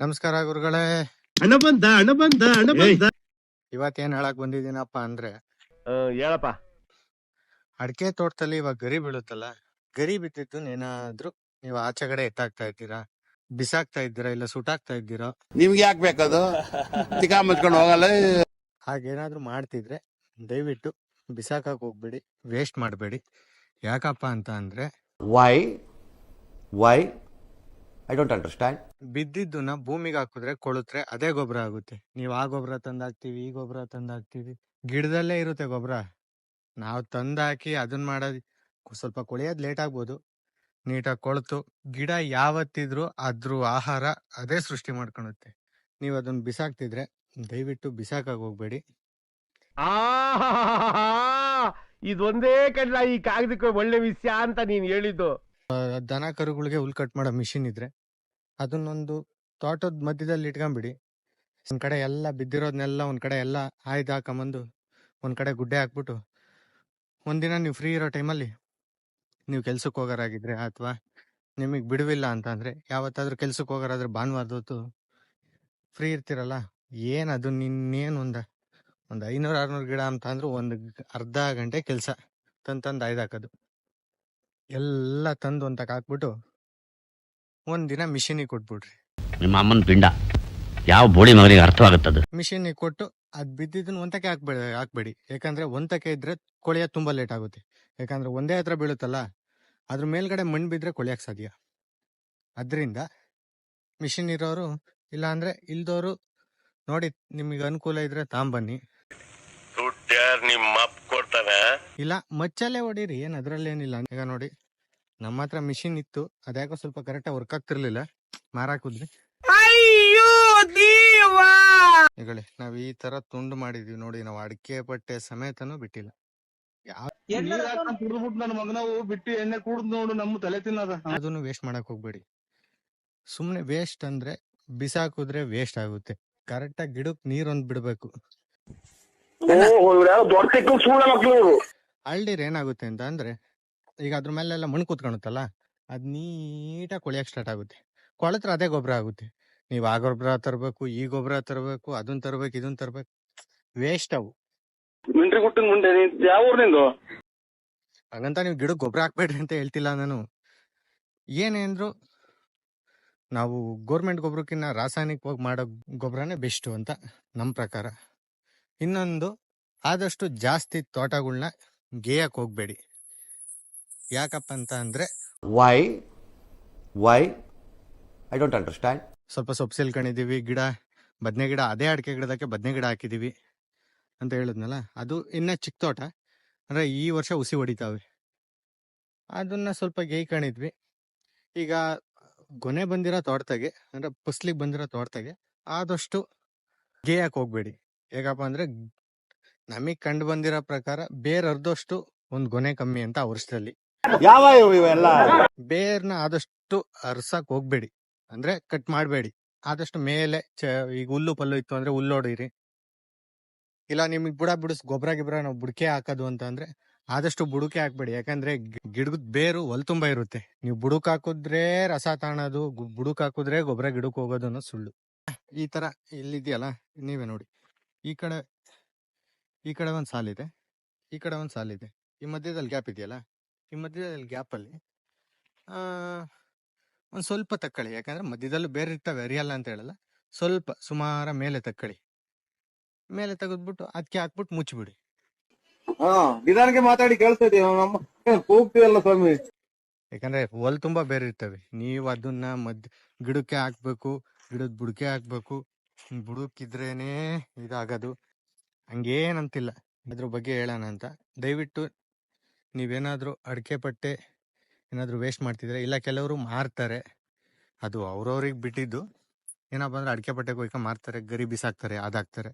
ನಮಸ್ಕಾರ ಗುರುಗಳೇ. ಹಣ ಬಂದ ಹಣ ಬಂದ ಹಣ ಬಂದ ಇವತ್ತೇನ್ ಹೇಳಕ್ ಬಂದಿದ್ದೀನಪ್ಪ ಅಂದ್ರೆ. ಹೇಳಪ್ಪ. ಅಡಿಕೆ ತೋಟದಲ್ಲಿ ಇವಾಗ ಗರಿ ಬೀಳುತ್ತಲ್ಲ ಗರಿ ಬಿತ್ತಿತ್ತು ಏನಾದ್ರೂ ನೀವು ಆಚೆ ಕಡೆ ಎತ್ತಾಕ್ತಾ ಇದ್ದೀರಾ? ಬಿಸಾಕ್ತಾ ಇದ್ದೀರಾ ಇಲ್ಲ ಸುಟಾಕ್ತಾ ಇದ್ದೀರಾ? ನಿಮ್ಗೆ ಯಾಕೆ ಬೇಕದು? ತಿಕಾ ಮುಚ್ಕೊಂಡು ಹೋಗಲ್ಲ. ಹಾಗೇನಾದ್ರೂ ಮಾಡ್ತಿದ್ರೆ ದಯವಿಟ್ಟು ಬಿಸಾಕಕ್ ಹೋಗ್ಬೇಡಿ ವೇಸ್ಟ್ ಮಾಡಬೇಡಿ. ಯಾಕಪ್ಪ ಅಂತ ಅಂದ್ರೆ why Why? I don't understand ಬಿದ್ದಿದ್ದನ್ನ ಭೂಮಿಗೆ ಹಾಕಿದ್ರೆ ಕೊಳುತ್ರೆ ಅದೇ ಗೊಬ್ಬರ ಆಗುತ್ತೆ. ನೀವು ಆ ಗೊಬ್ಬರ ತಂದಾಕ್ತಿವಿ ಈ ಗೊಬ್ಬರ ತಂದಾಕ್ತಿವಿ. ಗಿಡದಲ್ಲೇ ಇರುತ್ತೆ ಗೊಬ್ಬರ. ನಾವು ತಂದಾಕಿ ಅದನ್ನ ಮಾಡೋದು ಸ್ವಲ್ಪ ಕೊಳೆಯೋದು ಲೇಟ್ ಆಗ್ಬೋದು. ನೀಟಾಗಿ ಕೊಳ್ತು. ಗಿಡ ಯಾವತ್ತಿದ್ರು ಅದ್ರ ಆಹಾರ ಅದೇ ಸೃಷ್ಟಿ ಮಾಡ್ಕೊಳುತ್ತೆ ನೀವು ಅದನ್ನ ಬಿಸಾಕ್ತಿದ್ರೆ ದಯವಿಟ್ಟು ಬಿಸಾಕಾಗಿ ಹೋಗ್ಬೇಡಿ. ಇದೊಂದೇ ಕಡ್ಲ ಈ ಕಾಗದಕ್ಕೆ ಒಳ್ಳೆ ವಿಷಯ ಅಂತ ನೀನು ಹೇಳಿದ್ದು. ದನ ಕರುಗಳಿಗೆ ಹುಲ್ ಕಟ್ ಮಾಡೋ ಮಿಷಿನ್ ಇದ್ರೆ ಅದನ್ನೊಂದು ತೋಟದ ಮಧ್ಯದಲ್ಲಿ ಇಟ್ಕೊಂಡ್ಬಿಡಿ ಒಂದ್ ಕಡೆ ಎಲ್ಲ ಬಿದ್ದಿರೋದ್ನೆಲ್ಲ ಒಂದ್ ಕಡೆ ಎಲ್ಲ ಆಯ್ದು ಹಾಕೊಂಬಂದು ಒಂದ್ ಕಡೆ ಗುಡ್ಡೆ ಹಾಕ್ಬಿಟ್ಟು ಒಂದಿನ ನೀವು ಫ್ರೀ ಇರೋ ಟೈಮಲ್ಲಿ ನೀವು ಕೆಲ್ಸಕ್ಕೆ ಹೋಗೋರಾಗಿದ್ರೆ ಅಥವಾ ನಿಮಗೆ ಬಿಡುವಿಲ್ಲ ಅಂತ ಅಂದ್ರೆ ಯಾವತ್ತಾದ್ರೂ ಕೆಲ್ಸಕ್ಕೆ ಹೋಗೋರಾದ್ರೆ ಭಾನುವಾರದ ಹೊತ್ತು ಫ್ರೀ ಇರ್ತಿರಲ್ಲ, ಏನ್ ಅದು ನಿನ್ನೇನು ಒಂದ, ಒಂದು ಐನೂರು ಆರ್ನೂರು ಗಿಡ ಅಂತ ಅಂದ್ರೆ ಒಂದ್ ಅರ್ಧ ಗಂಟೆ ಕೆಲಸ ತಂದು ತಂದು ಆಯ್ದು ಹಾಕೋದು. ಎಲ್ಲ ತಂದು ಅಂತ ಹಾಕ್ಬಿಟ್ಟು ಒಂದಿನ ಮಿಷಿನಿಗೆ ಕೊಟ್ಬಿಡ್ರಿ ನಿಮ್ಮ ಅಮ್ಮನ ಪಿಂಡ. ಯಾವ ಬೋಳಿ ಮಗನಿಗೆ ಅರ್ಥವಾಗುತ್ತದು? ಮಿಷಿನಿಗೆ ಕೊಟ್ಟು ಅದ್ ಬಿದ್ದಿದ್ದನ್ನ ಒಂದಕ್ಕೆ ಹಾಕ್ಬೇಡ ಹಾಕ್ಬೇಡಿ. ಯಾಕಂದ್ರೆ ಒಂದಕ್ಕೆ ಇದ್ರೆ ಕೊಳೆಯ ತುಂಬಾ ಲೇಟ್ ಆಗುತ್ತೆ. ಯಾಕಂದ್ರೆ ಒಂದೇ ಹತ್ರ ಬೀಳುತ್ತಲ್ಲ ಅದ್ರ ಮೇಲ್ಗಡೆ ಮಣ್ಣು ಬಿದ್ರೆ ಕೊಳೆಯಕ್ ಸಾಧ್ಯ. ಅದರಿಂದ ಮಿಷಿನ್ ಇರೋರು ಇಲ್ಲ ಅಂದ್ರೆ ಇಲ್ದೋರು ನೋಡಿ ನಿಮಗೆ ಅನುಕೂಲ ಇದ್ರೆ ತಾಂಬನ್ನಿ. ನಿಮ್ಮ ಇಲ್ಲ ಮಚ್ಚಲ್ಲೇ ಹೊಡೀರಿ ಅದರಲ್ಲಿ ಏನಿಲ್ಲ ಈಗ ನೋಡಿ ನಮ್ಮ ಹತ್ರ ಮಿಷಿನ್ ಇತ್ತು ಅದ್ಯಾಕೋ ಸ್ವಲ್ಪ ಕರೆಕ್ಟಾಗಿ ವರ್ಕ್ ಆಗ್ತಿರ್ಲಿಲ್ಲ ಮಾರಾಕುದ್ರಿ ಈಗಳೆ ನಾವ್ ಈ ತರ ತುಂಡು ಮಾಡಿದೀವಿ ನೋಡಿ ನಾವು ಅಡಿಕೆ ಪಟ್ಟೆ ಸಮೇತನೂ ಬಿಟ್ಟಿಲ್ಲ. ಯಾವ ಕುಡಿದ್ಬಿಟ್ಟು ನನ್ನ ಮಗನವು ಬಿಟ್ಟು ಎಣ್ಣೆ ಕುಡಿದ್ ನೋಡು ನಮ್ಮ ತಲೆ ತಿನ್ನದ. ಅದನ್ನು ವೇಸ್ಟ್ ಮಾಡಕ್ ಹೋಗ್ಬೇಡಿ. ಸುಮ್ನೆ ವೇಸ್ಟ್ ಅಂದ್ರೆ ಬಿಸಾಕುದ್ರೆ ವೇಸ್ಟ್ ಆಗುತ್ತೆ. ಕರೆಕ್ಟ್ ಆಗಿ ಗಿಡಕ್ ನೀರೊಂದ್ ಬಿಡ್ಬೇಕು. ದೊಡ್ಡ ಮಕ್ಳು ಅಳ್ದಿರ್ ಏನಾಗುತ್ತೆ ಅಂತ ಅಂದ್ರೆ ಈಗ ಅದ್ರ ಮೇಲೆಲ್ಲ ಮಣ್ಣು ಕೂತ್ಕೊಳುತ್ತಲ್ಲ ಅದ್ ನೀಟಾಗಿ ಕೊಳಿಯಕ್ಕೆ ಸ್ಟಾರ್ಟ್ ಆಗುತ್ತೆ. ಕೊಳತ್ರ ಅದೇ ಗೊಬ್ಬರ ಆಗುತ್ತೆ. ನೀವು ಆ ಗೊಬ್ಬರ ತರಬೇಕು ಈ ಗೊಬ್ಬರ ತರಬೇಕು ಅದನ್ನ ತರಬೇಕು ಇದನ್ನ ತರಬೇಕು ವೇಸ್ಟ್ ಅವು. ಮಿಂಟ್ರಿ ಗುಟ್ಟಿನ ಮುಂದೆ ಯಾವ ಊರ್ನಿಂದು ಹಂಗಂತ ನೀವು ಗಿಡಕ್ಕೆ ಗೊಬ್ಬರ ಹಾಕ್ಬೇಡ್ರಿ ಅಂತ ಹೇಳ್ತಿಲ್ಲ ನಾನು. ಏನೇ ಅಂದ್ರು ನಾವು ಗೋರ್ಮೆಂಟ್ ಗೊಬ್ಬರಕ್ಕಿಂತ ರಾಸಾಯನಿಕವಾಗಿ ಮಾಡೋ ಗೊಬ್ಬರನೇ ಬೆಸ್ಟ್ ಅಂತ ನಮ್ಮ ಪ್ರಕಾರ. ಇನ್ನೊಂದು ಆದಷ್ಟು ಜಾಸ್ತಿ ತೋಟಗಳನ್ನ ಗೇಯಕ್ ಹೋಗ್ಬೇಡಿ. ಯಾಕಪ್ಪ ಅಂತ ಅಂದ್ರೆ why why I don't understand ಸ್ವಲ್ಪ ಸೊಪ್ಪು ಸಿಲ್ಕೊಂಡಿದ್ದೀವಿ ಗಿಡ ಬದನೆ ಗಿಡ ಅದೇ ಅಡಿಕೆ ಗಿಡದಕ್ಕೆ ಬದನೆ ಗಿಡ ಹಾಕಿದೀವಿ ಅಂತ ಹೇಳಿದ್ನಲ್ಲ ಅದು ಇನ್ನ ಚಿಕ್ಕ ತೋಟ ಅಂದ್ರೆ ಈ ವರ್ಷ ಉಸಿ ಹೊಡಿತಾವೆ. ಅದನ್ನ ಸ್ವಲ್ಪ ಗೇಯ್ಕೊಂಡಿದ್ವಿ ಈಗ ಗೊನೆ ಬಂದಿರೋ ತೋಟದಾಗೆ ಅಂದ್ರೆ ಫಸ್ಲಿಗೆ ಬಂದಿರೋ ತೋಟದಾಗೆ ಆದಷ್ಟು ಗೇಯಕ್ಕೆ ಹೋಗ್ಬೇಡಿ. ಹೇಗಪ್ಪ ಅಂದ್ರೆ ನಮಗ್ ಕಂಡು ಬಂದಿರೋ ಪ್ರಕಾರ ಬೇರ್ ಅರ್ಧಷ್ಟು ಒಂದ್ ಗೊನೆ ಕಮ್ಮಿ ಅಂತ ಆ ವರ್ಷದಲ್ಲಿ ಯಾವ ಇವೆಲ್ಲ? ಬೇರ್ನ ಆದಷ್ಟು ಅರ್ಸಕ್ ಹೋಗ್ಬೇಡಿ. ಅಂದ್ರೆ ಕಟ್ ಮಾಡಬೇಡಿ. ಆದಷ್ಟು ಮೇಲೆ ಚ- ಈಗ ಹುಲ್ಲು ಪಲ್ಲು ಇತ್ತು ಅಂದ್ರೆ ಹುಲ್ಲು ಹೊಡೀರಿ. ಇಲ್ಲ ನಿಮಗ್ ಬುಡ ಬಿಡಿಸ್ ಗೊಬ್ಬರ ಗಿಬ್ರ ನಾವು ಬುಡಕೆ ಹಾಕೋದು ಅಂತ ಅಂದ್ರೆ ಆದಷ್ಟು ಬುಡಕೆ ಹಾಕ್ಬೇಡಿ. ಯಾಕಂದ್ರೆ ಗಿಡದ ಬೇರು ಹೊಲ್ ತುಂಬಾ ಇರುತ್ತೆ. ನೀವು ಬುಡಕ್ ಹಾಕಿದ್ರೆ ರಸ ತಾಣೋದು ಗು- ಬುಡಕ್ ಹಾಕಿದ್ರೆ ಗೊಬ್ಬರ ಗಿಡಕ್ ಹೋಗೋದು ಅನ್ನೋ ಸುಳ್ಳು. ಈ ತರ ಇಲ್ಲಿದೆಯಲ್ಲ ನೀವೇ ನೋಡಿ. ಈ ಕಡೆ ಈ ಕಡೆ ಒಂದು ಸಾಲಿದೆ ಈ ಕಡೆ ಒಂದು ಸಾಲಿದೆ ಈ ಮಧ್ಯದಲ್ಲಿ ಗ್ಯಾಪ್ ಇದೆಯಲ್ಲ? ಈ ಮಧ್ಯದಲ್ಲಿ ಗ್ಯಾಪಲ್ಲಿ ಒಂದು ಸ್ವಲ್ಪ ತಕ್ಕಳಿ. ಯಾಕಂದ್ರೆ ಮಧ್ಯದಲ್ಲೂ ಬೇರೆ ಇರ್ತವೆ ಅರಿಯಲ್ಲ ಅಂತ ಹೇಳಲ್ಲ. ಸ್ವಲ್ಪ ಸುಮಾರ ಮೇಲೆ ತಕ್ಕಳಿ. ಮೇಲೆ ತೆಗೆದ್ಬಿಟ್ಟು ಅದಕ್ಕೆ ಹಾಕ್ಬಿಟ್ಟು ಮುಚ್ಚಿಬಿಡಿ. ಹಾ ನಿಧಾನಕ್ಕೆ ಮಾತಾಡಿ ಕೇಳ್ತಾ ಇದೀವಿ ನಮ್ಮ ಕೂಗ್ತೀವಲ್ಲ ಸ್ವಾಮಿ. ಯಾಕಂದ್ರೆ ಹೊಲ್ ತುಂಬಾ ಬೇರೆ ಇರ್ತವೆ. ನೀವು ಅದನ್ನ ಮದ್ ಗಿಡಕ್ಕೆ ಹಾಕ್ಬೇಕು ಗಿಡದ ಬುಡಕೆ ಹಾಕ್ಬೇಕು. ಬುಡಕ್ಕಿದ್ರೇನೆ ಇದಾಗೋದು. ಹಂಗೇನಂತಿಲ್ಲ. ಅದ್ರ ಬಗ್ಗೆ ಹೇಳೋಣ ಅಂತ. ದಯವಿಟ್ಟು ನೀವೇನಾದರೂ ಅಡಿಕೆ ಪಟ್ಟೆ ಏನಾದರೂ ವೇಸ್ಟ್ ಮಾಡ್ತಿದ್ರೆ, ಇಲ್ಲ ಕೆಲವರು ಮಾರ್ತಾರೆ. ಅದು ಅವ್ರವ್ರಿಗೆ ಬಿಟ್ಟಿದ್ದು. ಏನಪ್ಪ ಅಂದ್ರೆ ಅಡಿಕೆ ಪಟ್ಟೆ ಕೊಯ್ಕ ಮಾರ್ತಾರೆ, ಗರಿ ಬಿಸಾಕ್ತಾರೆ, ಅದಾಗ್ತಾರೆ.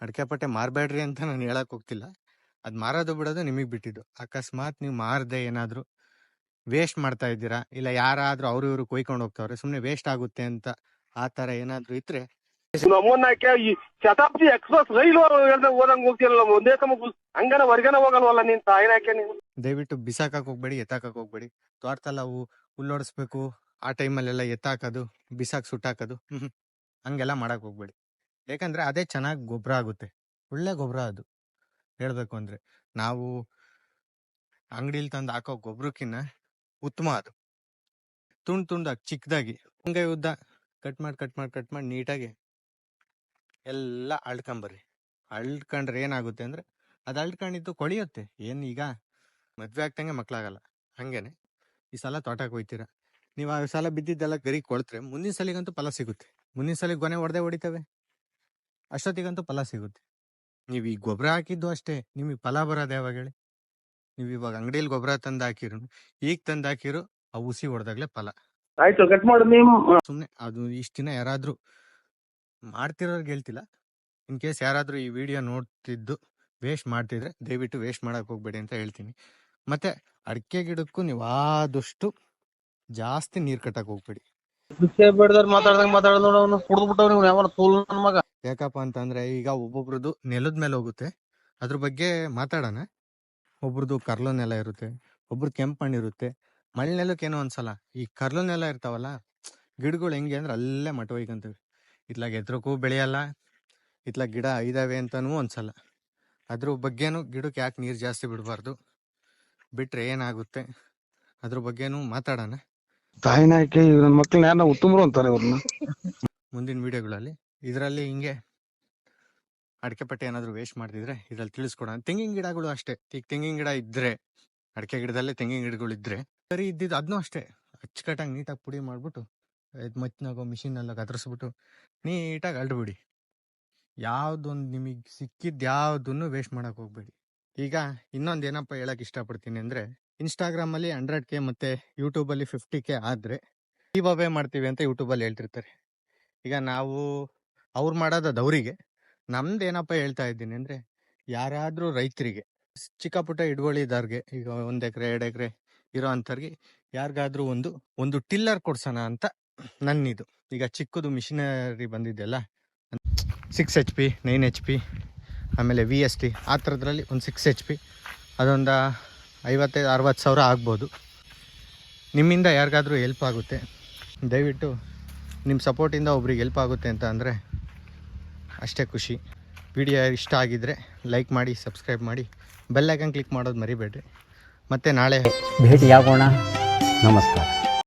ಅಡಿಕೆ ಪಟ್ಟೆ ಮಾರಬೇಡ್ರಿ ಅಂತ ನಾನು ಹೇಳಕ್ ಹೋಗ್ತಿಲ್ಲ. ಅದು ಮಾರೋದು ಬಿಡೋದು ನಿಮಗೆ ಬಿಟ್ಟಿದ್ದು. ಅಕಸ್ಮಾತ್ ನೀವು ಮಾರದೆ ಏನಾದರೂ ವೇಸ್ಟ್ ಮಾಡ್ತಾ ಇದ್ದೀರಾ, ಇಲ್ಲ ಯಾರಾದರೂ ಅವರು ಇವರು ಕೊಯ್ಕೊಂಡು ಹೋಗ್ತಾವ್ರೆ ಸುಮ್ಮನೆ ವೇಸ್ಟ್ ಆಗುತ್ತೆ ಅಂತ ಆ ಥರ ಏನಾದರೂ ಇದ್ರೆ ಶತಾಬ್ದಿ ಎಕ್ಸ್ಪ್ರೆಸ್ ರೈಲು ಓದಂಗ್ ಹೋಗ್ತಿರಲ್ಲ ಒಂದೇ ಸಮ ಹಂಗನ ಹೊರ್ಗನ ಹೋಗಲ್ವಲ್ಲ ನೀನ್ ತಾಯಿನ ಯಾಕೆ ನೀನು ದಯವಿಟ್ಟು ಬಿಸಾಕಕ್ ಹೋಗ್ಬೇಡಿ ಎತ್ತಾಕಕ್ ಹೋಗ್ಬೇಡಿ. ತೋಟದಲ್ಲಿ ಅವು ಹುಲ್ಲೋಡಿಸ್ಬೇಕು ಆ ಟೈಮಲ್ಲೆಲ್ಲ ಎತ್ತಾಕೋದು ಬಿಸಾಕ್ ಸುಟ್ಟಾಕೋದು ಹಂಗೆಲ್ಲ ಮಾಡಕ್ ಹೋಗ್ಬೇಡಿ. ಯಾಕಂದ್ರೆ ಅದೇ ಚೆನ್ನಾಗಿ ಗೊಬ್ಬರ ಆಗುತ್ತೆ. ಒಳ್ಳೆ ಗೊಬ್ಬರ ಅದು. ಹೇಳ್ಬೇಕು ಅಂದ್ರೆ, ನಾವು ಅಂಗಡಿಲಿ ತಂದು ಹಾಕೋ ಗೊಬ್ಬರಕ್ಕಿನ್ನ ಉತ್ತಮ ಅದು. ತುಂಡ್ ತುಂಡಾಗಿ ಚಿಕ್ಕದಾಗಿ ಹಂಗೆ ಉದ್ದ ಕಟ್ ಮಾಡಿ ಕಟ್ ಮಾಡಿ ಕಟ್ ಮಾಡಿ ನೀಟಾಗಿ ಎಲ್ಲ ಅಳ್ಕೊಂಬರ್ರಿ. ಅಳ್ಕೊಂಡ್ರೆ ಏನಾಗುತ್ತೆ ಅಂದರೆ ಅದು ಅಳ್ಕೊಂಡಿದ್ದು ಕೊಳಿಯುತ್ತೆ. ಏನು ಈಗ ಮದುವೆ ಆಗ್ತಂಗೆ ಮಕ್ಕಳಾಗಲ್ಲ ಹಂಗೇನೆ. ಈ ಸಲ ತೋಟಕ್ಕೆ ಹೋಯ್ತೀರ. ನೀವು ಆ ಸಲ ಬಿದ್ದಿದ್ದೆಲ್ಲ ಗರಿ ಕೊಳ್ತ್ರೆ ಮುಂದಿನ ಸಲಿಗಂತೂ ಫಲ ಸಿಗುತ್ತೆ. ಮುಂದಿನ ಸಲಿಗೆ ಗೊನೆ ಹೊಡೆದೇ ಹೊಡಿತವೆ. ಅಷ್ಟೊತ್ತಿಗಂತೂ ಫಲ ಸಿಗುತ್ತೆ. ನೀವು ಈ ಗೊಬ್ಬರ ಹಾಕಿದ್ದು ಅಷ್ಟೇ. ನಿಮಗೆ ಫಲ ಬರೋದು ಯಾವಾಗ ಹೇಳಿ? ನೀವು ಇವಾಗ ಅಂಗಡಿಯಲ್ಲಿ ಗೊಬ್ಬರ ತಂದು ಹಾಕಿರು ಈಗ ತಂದು ಹಾಕಿರು ಆ ಹುಸಿ ಹೊಡೆದಾಗ್ಲೇ ಫಲ. ಆಯ್ತು ಕಟ್ ಮಾಡು ನೀವು ಸುಮ್ಮನೆ ಅದು ಇಷ್ಟು ದಿನ ಯಾರಾದರೂ ಮಾಡ್ತಿರೋರ್ಗೆ ಹೇಳ್ತಿಲ್ಲ. ಇನ್ ಕೇಸ್ ಯಾರಾದರೂ ಈ ವಿಡಿಯೋ ನೋಡ್ತಿದ್ದು ವೇಸ್ಟ್ ಮಾಡ್ತಿದ್ರೆ ದಯವಿಟ್ಟು ವೇಸ್ಟ್ ಮಾಡೋಕೆ ಹೋಗ್ಬೇಡಿ ಅಂತ ಹೇಳ್ತೀನಿ. ಮತ್ತೆ ಅಡಿಕೆ ಗಿಡಕ್ಕೂ ನೀವು ಆದಷ್ಟು ಜಾಸ್ತಿ ನೀರು ಕಟ್ಟಕ್ ಹೋಗ್ಬೇಡಿ. ಬೇಡದಾರ ಮಾತಾಡ್ದಂಗ ಮಾತಾಡ ನೋಡ ಅವನು. ಯಾವ ತೂಲ್ ಮಗ. ಯಾಕಪ್ಪ ಅಂತಂದ್ರೆ ಈಗ ಒಬ್ಬೊಬ್ರದ್ದು ನೆಲದ ಮೇಲೆ ಹೋಗುತ್ತೆ. ಅದ್ರ ಬಗ್ಗೆ ಮಾತಾಡೋಣ. ಒಬ್ರದ್ದು ಕರ್ಲು ನೆಲ ಇರುತ್ತೆ ಒಬ್ರು ಕೆಂಪು ಹಣ್ಣು ಇರುತ್ತೆ. ಮಳೆ ನೆಲಕ್ಕೆ ಏನೋ ಅನ್ಸಲ್ಲ ಈ ಕರ್ಲು ನೆಲ ಇರ್ತಾವಲ್ಲ ಗಿಡಗಳು ಹೆಂಗೆ ಅಂದ್ರೆ ಅಲ್ಲೇ ಮಟ್ಟ ಹೋಯ್ಕಂತವೆ ಇತ್ಲಾಗ ಎದ್ರಕ್ಕೂ ಬೆಳೆಯಲ್ಲ ಇತ್ಲಾಗ ಗಿಡ ಇದಾವೆ ಅಂತನೂ ಅನ್ಸಲ್ಲ ಅದ್ರ ಬಗ್ಗೆನೂ ಗಿಡಕ್ಕೆ ಯಾಕೆ ನೀರು ಜಾಸ್ತಿ ಬಿಡಬಾರ್ದು? ಬಿಟ್ರೆ ಏನಾಗುತ್ತೆ? ಅದ್ರ ಬಗ್ಗೆನೂ ಮಾತಾಡೋಣ. ತಾಯಿನಾಯ್ಕೆ ನನ್ ಮಕ್ಕಳನ್ನ ಯಾರನ್ನ ಉತ್ತಮರು ಅಂತಾರೆ ಅವ್ರನ್ನ ಮುಂದಿನ ವಿಡಿಯೋಗಳಲ್ಲಿ ಇದರಲ್ಲಿ ಹಿಂಗೆ ಅಡಿಕೆ ಪಟ್ಟೆ ಏನಾದರೂ ವೇಸ್ಟ್ ಮಾಡ್ತಿದ್ರೆ ಇದ್ರಲ್ಲಿ ತಿಳಿಸ್ಕೊಡೋಣ. ತೆಂಗಿನ ಗಿಡಗಳು ಅಷ್ಟೇ. ಈಗ ತೆಂಗಿನ ಗಿಡ ಇದ್ರೆ ಅಡಿಕೆ ಗಿಡದಲ್ಲೇ ತೆಂಗಿನ ಗಿಡಗಳು ಇದ್ರೆ ಸರಿ ಇದ್ದಿದ್ದು ಅದನ್ನೂ ಅಷ್ಟೇ. ಅಚ್ಚುಕಟ್ಟಾಗಿ ನೀಟಾಗಿ ಪುಡಿ ಮಾಡ್ಬಿಟ್ಟು ಮತ್ತಿನಾಗೋ ಮಿಷಿನೆಲ್ಲ ಕತ್ತರಿಸ್ಬಿಟ್ಟು ನೀಟಾಗಿ ಅಲ್ಡ್ಬಿಡಿ ಯಾವುದೊಂದು ನಿಮಗೆ ಸಿಕ್ಕಿದ್ದು ಯಾವುದನ್ನು ವೇಸ್ಟ್ ಮಾಡೋಕೆ ಹೋಗ್ಬೇಡಿ. ಈಗ ಇನ್ನೊಂದು ಏನಪ್ಪ ಹೇಳಕ್ ಇಷ್ಟಪಡ್ತೀನಿ ಅಂದರೆ ಇನ್ಸ್ಟಾಗ್ರಾಮಲ್ಲಿ ಹಂಡ್ರೆಡ್ ಕೆ ಮತ್ತು ಯೂಟ್ಯೂಬಲ್ಲಿ ಫಿಫ್ಟಿ ಕೆ ಆದರೆ ಬಾಬೆ ಮಾಡ್ತೀವಿ ಅಂತ ಯೂಟ್ಯೂಬಲ್ಲಿ ಹೇಳ್ತಿರ್ತಾರೆ. ಈಗ ನಾವು ಅವ್ರು ಮಾಡೋದು ಅವರಿಗೆ. ನಮ್ದು ಏನಪ್ಪ ಹೇಳ್ತಾ ಇದ್ದೀನಿ ಅಂದರೆ ಯಾರಾದರೂ ರೈತರಿಗೆ, ಚಿಕ್ಕ ಪುಟ್ಟ ಹಿಡುವಳಿದಾರ್ಗೆ ಈಗ ಒಂದು ಎಕರೆ, ಎರಡು ಎಕರೆ ಇರೋ ಅಂಥವ್ರಿಗೆ ಯಾರಿಗಾದ್ರೂ ಒಂದು ಒಂದು ಟಿಲ್ಲರ್ ಕೊಡ್ಸೋಣ ಅಂತ ನನ್ನಿದು. ಈಗ ಚಿಕ್ಕದು ಮಿಷಿನರಿ ಬಂದಿದೆಯಲ್ಲ? Six H P nine H P ಆಮೇಲೆ ವಿ ಎಸ್ ಟಿ ಆ ಥರದ್ರಲ್ಲಿ ಒಂದು ಸಿಕ್ಸ್ ಎಚ್ ಪಿ ಅದೊಂದು ಐವತ್ತೈದು, ಅರವತ್ತು ಸಾವಿರ ಆಗ್ಬೋದು. ನಿಮ್ಮಿಂದ ಯಾರಿಗಾದರೂ ಹೆಲ್ಪ್ ಆಗುತ್ತೆ. ದಯವಿಟ್ಟು ನಿಮ್ಮ ಸಪೋರ್ಟಿಂದ ಒಬ್ರಿಗೆ ಹೆಲ್ಪ್ ಆಗುತ್ತೆ ಅಂತ ಅಂದರೆ ಅಷ್ಟೇ ಖುಷಿ. ವಿಡಿಯೋ ಇಷ್ಟ ಆಗಿದ್ದರೆ ಲೈಕ್ ಮಾಡಿ ಸಬ್ಸ್ಕ್ರೈಬ್ ಮಾಡಿ ಬೆಲ್ ಐಕನ್ ಕ್ಲಿಕ್ ಮಾಡೋದು ಮರಿಬೇಡ್ರಿ. ಮತ್ತು ನಾಳೆ ಭೇಟಿಯಾಗೋಣ. ನಮಸ್ಕಾರ.